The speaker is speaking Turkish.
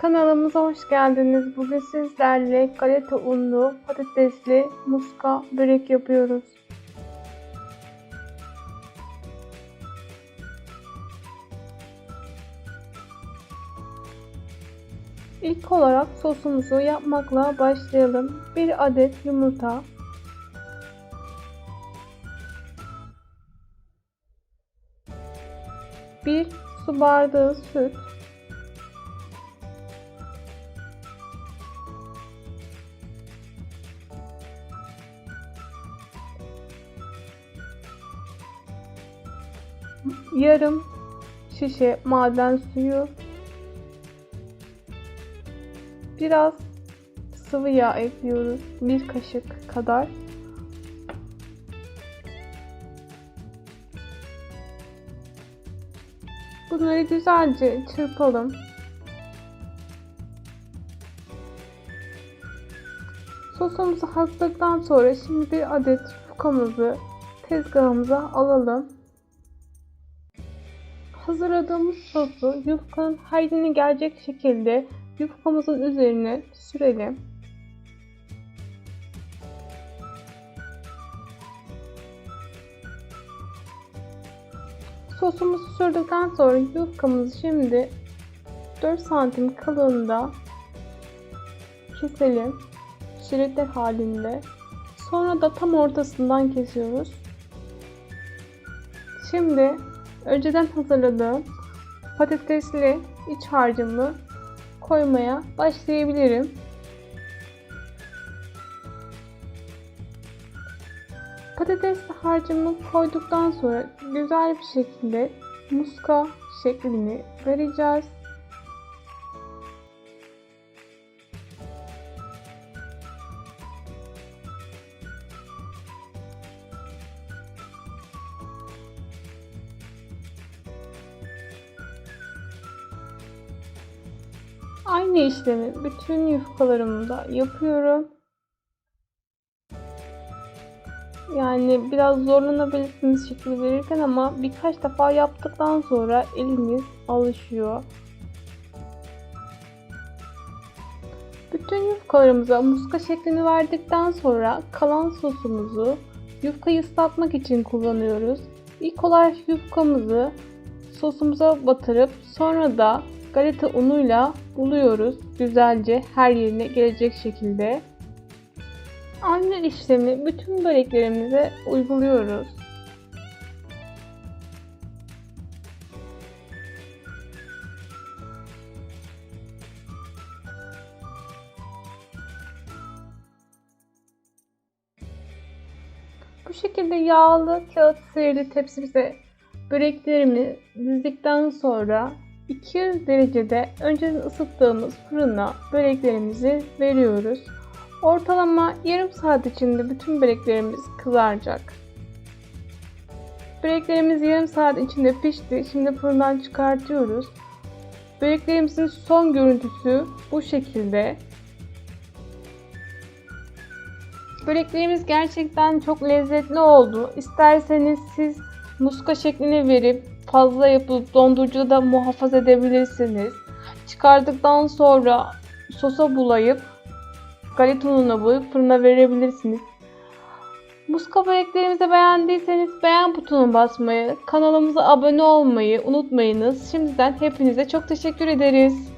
Kanalımıza hoş geldiniz. Bugün sizlerle galeta unlu patatesli muska börek yapıyoruz. İlk olarak sosumuzu yapmakla başlayalım. 1 adet yumurta, bir su bardağı süt, yarım şişe maden suyu, biraz sıvı yağ ekliyoruz. Bir kaşık kadar. Bunları güzelce çırpalım. Sosumuzu hazırladıktan sonra şimdi bir adet yufkamızı tezgahımıza alalım. Hazırladığımız sosu yufkanın her yerine gelecek şekilde yufkamızın üzerine sürelim. Sosumuzu sürdükten sonra yufkamızı şimdi 4 santim kalınlığında keselim. Şeritler halinde. Sonra da tam ortasından kesiyoruz. Şimdi önceden hazırladığım patatesli iç harcımı koymaya başlayabilirim. Patatesli harcımı koyduktan sonra güzel bir şekilde muska şeklini vereceğiz. Aynı işlemi bütün yufkalarımda yapıyorum. Yani biraz zorlanabilirsiniz şekil verirken ama birkaç defa yaptıktan sonra eliniz alışıyor. Bütün yufkalarımıza muska şeklini verdikten sonra kalan sosumuzu yufkayı ıslatmak için kullanıyoruz. İlk olarak yufkamızı sosumuza batırıp sonra da galeta unuyla buluyoruz güzelce her yerine gelecek şekilde. Aynı işlemi bütün böreklerimize uyguluyoruz. Bu şekilde yağlı kağıt serili tepsimize böreklerimi dizdikten sonra 200 derecede önceden ısıttığımız fırına böreklerimizi veriyoruz. Ortalama yarım saat içinde bütün böreklerimiz kızaracak. Böreklerimiz yarım saat içinde pişti. Şimdi fırından çıkartıyoruz. Böreklerimizin son görüntüsü bu şekilde. Böreklerimiz gerçekten çok lezzetli oldu. İsterseniz siz muska şeklini verip fazla yapıp dondurucuda da muhafaza edebilirsiniz. Çıkardıktan sonra sosa bulayıp galeta ununa bulayıp fırına verebilirsiniz. Muska böreklerimizi beğendiyseniz beğen butonuna basmayı, kanalımıza abone olmayı unutmayınız. Şimdiden hepinize çok teşekkür ederiz.